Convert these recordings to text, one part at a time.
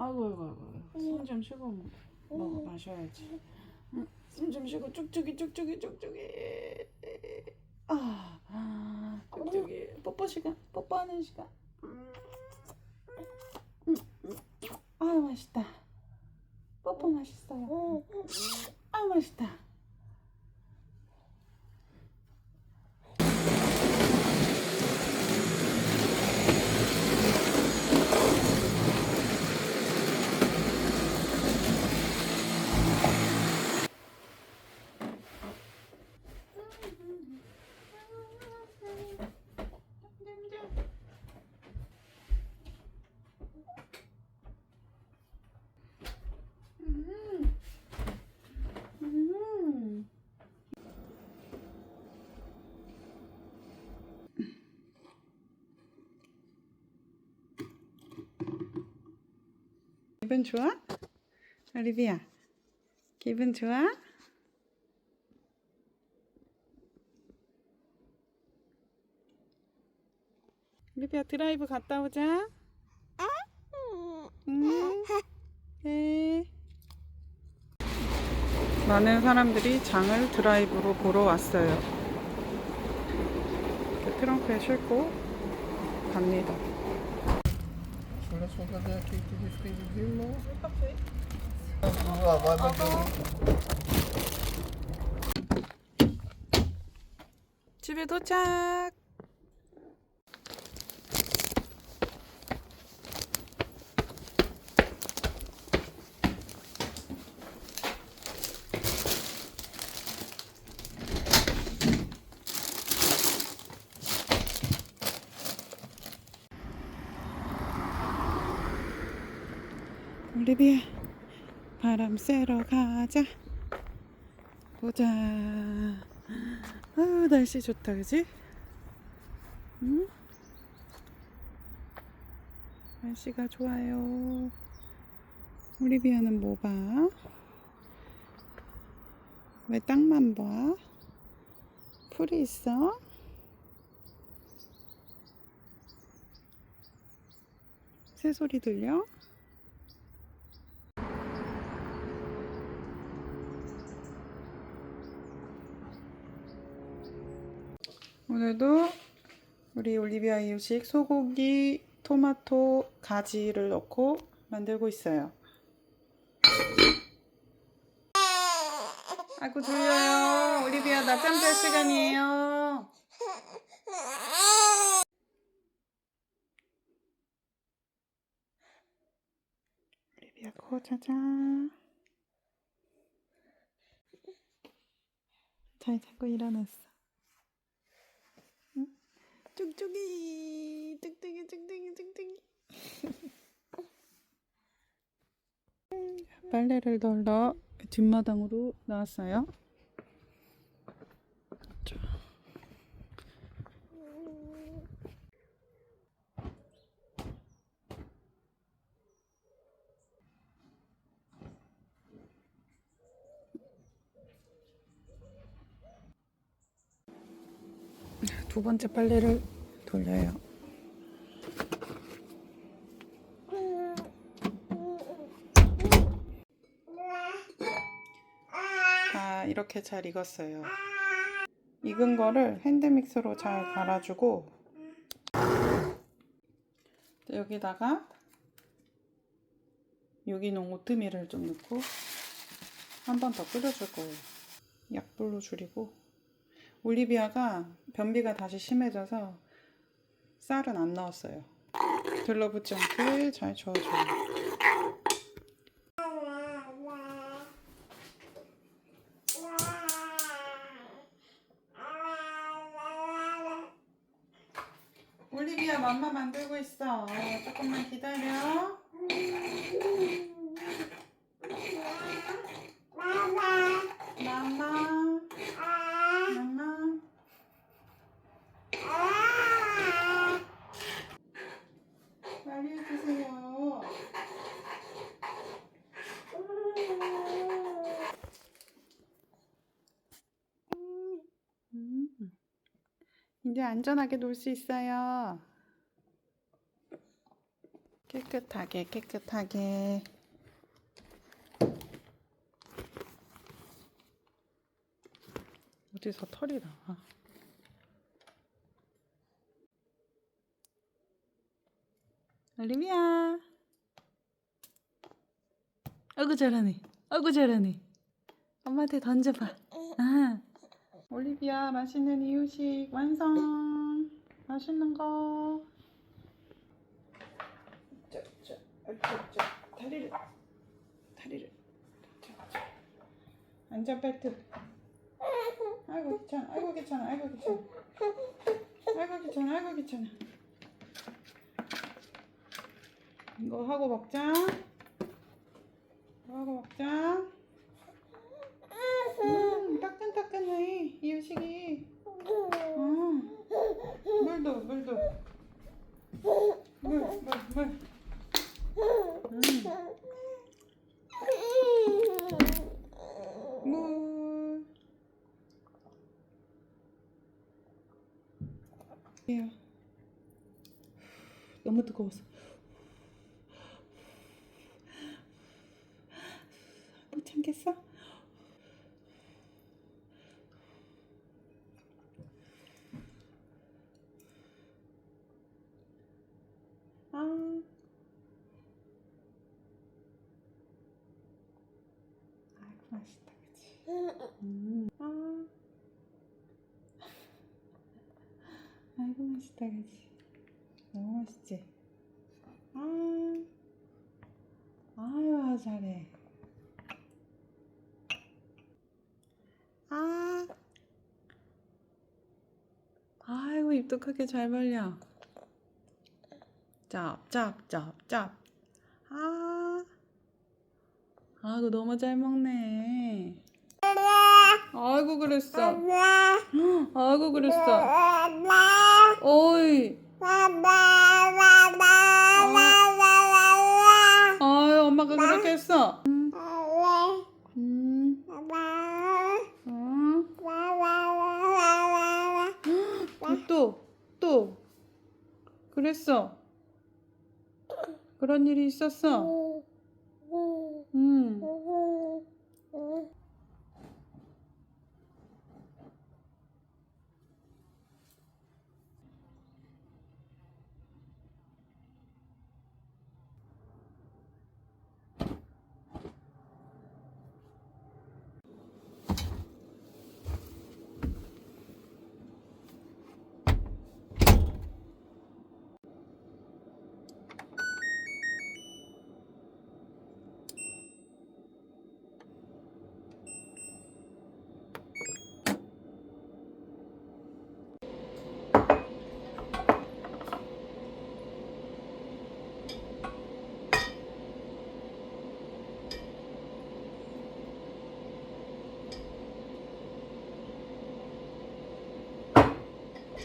아이고 아이고 아이고. 숨좀 쉬고 먹어 마셔야지. 숨좀 쉬고 쭉쭉이 쭉쭉이 쭉쭉이. 아, 아 쭉쭉이. 뽀뽀 시간 뽀뽀하는 시간. 음, 음, 음. 아유 맛있다. 뽀뽀 맛있어요. 아유 맛있다 음. 음. 기분 좋아? 올리비아 기분 좋아? 올리비아 드라이브 갔다 오자 응. 네. 많은 사람들이 장을 드라이브로 보러 왔어요. 트렁크에 싣고 갑니다. Regarder la qualité des fruits et légumes, non Ah, vraiment, 집에 도착. 올리비아 바람 쐬러 가자. 보자. 아 날씨 좋다 그지? 응? 날씨가 좋아요. 올리비아는 뭐 봐? 왜 땅만 봐? 풀이 있어? 새소리 들려? 오늘도 우리 올리비아 이유식 소고기, 토마토, 가지를 넣고 만들고 있어요. 아이고 졸려요. 올리비아 낮잠 잘 시간이에요. 올리비아 코 자자. 잘 자고 일어났어. 뚝뚝이 뚝뚝이 뚝뚝이 뚝뚝이. 빨래를 널러 뒷마당으로 나왔어요 자. 두 번째 빨래를 돌려요. 다 이렇게 잘 익었어요. 익은 거를 핸드믹스로 잘 갈아주고 여기다가 유기농 오트밀을 좀 넣고 한 번 더 끓여줄 거예요. 약불로 줄이고 올리비아가 변비가 다시 심해져서 쌀은 안 넣었어요. 들러붙지 않게 잘 저어줘요. 올리비아 맘마 만들고 있어. 조금만 기다려. 맘마. 맘마. 빨리 해주세요. 음. 이제 안전하게 놀 수 있어요. 깨끗하게 깨끗하게. 어디서 털이 나와? 올리비아 아이고 잘하네. 아이고 잘하네. 엄마한테 던져봐. 아. 올리비아 맛있는 이유식 완성 맛있는 거 자, 자, 자, 자, 다리를, 다리를. 자, 자. 안전 벨트. 아이고 귀찮아, 아이고 귀찮아, 아이고 귀찮아. 아이고 귀찮아, 아이고 귀찮아. 이거 하고 먹자. 이거 하고 먹자. 음, 따끈따끈해, 이유식이. 음, 물도, 물도. 물, 물, 물. 음, 물. 예요. 너무 뜨거웠어. 못 참겠어? 아. 아이고 맛있다 그치? 음. 아. 아이고 맛있다 그치? 너무 맛있지? 아. 아유 잘해 아. 아이고 입도 크게 잘 벌려 짭짭짭짭 아 아이고 너무 잘 먹네 아이고 그랬어 아이고 그랬어 어이 아유 엄마가 그렇게 했어 음, 음, 음. 또, 또 그랬어 그런 일이 있었어 음.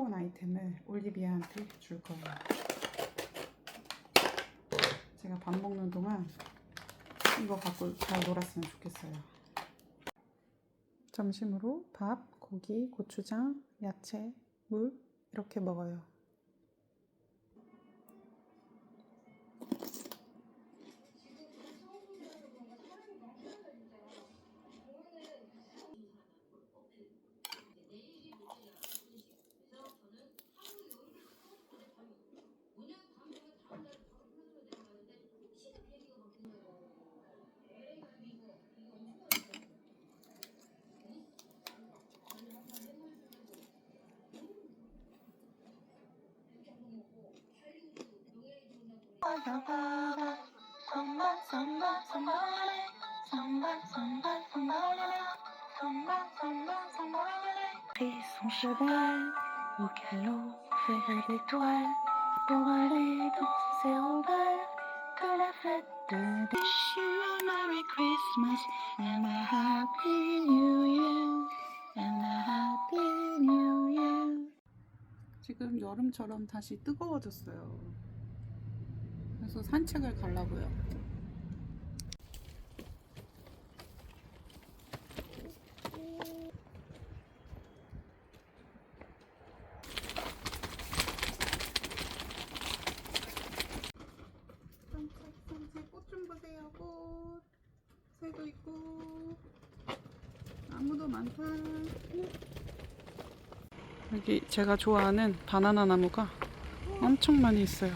새로운 아이템을 올리비아한테 줄 거예요. 제가 밥 먹는 동안 이거 갖고 잘 놀았으면 좋겠어요. 점심으로 밥, 고기, 고추장, 야채, 물 이렇게 먹어요. Pris son cheval au galop ferré d'étoiles pour aller danser ses rondelles que la fête de Wish you a Merry Christmas and a Happy New Year and a Happy New Year 지금 여름처럼 다시 뜨거워졌어요. 그래서 산책을 가려고요. 여기 제가 좋아하는 바나나 나무가 엄청 많이 있어요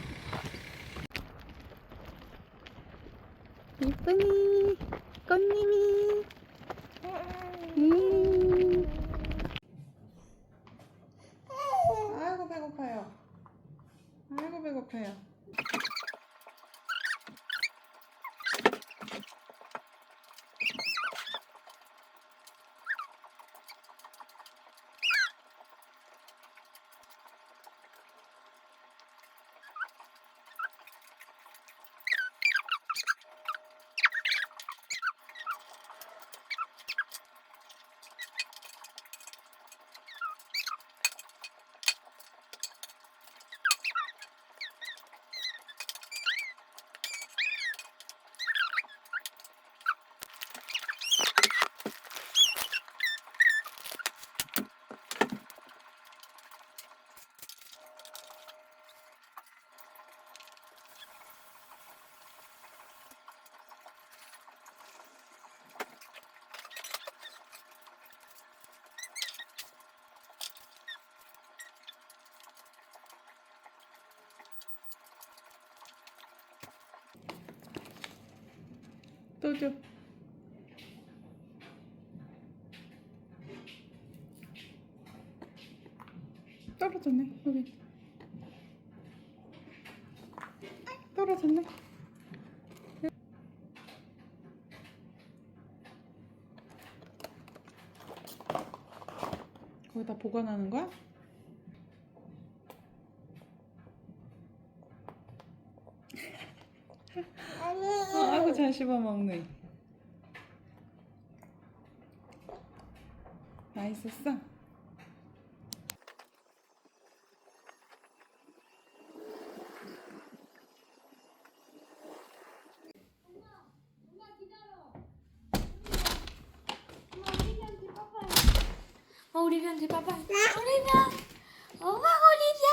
이쁜이 꽃님이. 음. 아이고 배고파요. 아이고 배고파요 또 줘. 떨어졌네 여기. 떨어졌네. 거기다 보관하는 거야? 잘 씹어 먹네. 맛있었어? 어, 올리비아한테 빠빠. 올리비아. 엄마 올리비아.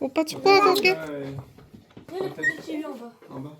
오빠 축구하고 올게. Peut-être. En bas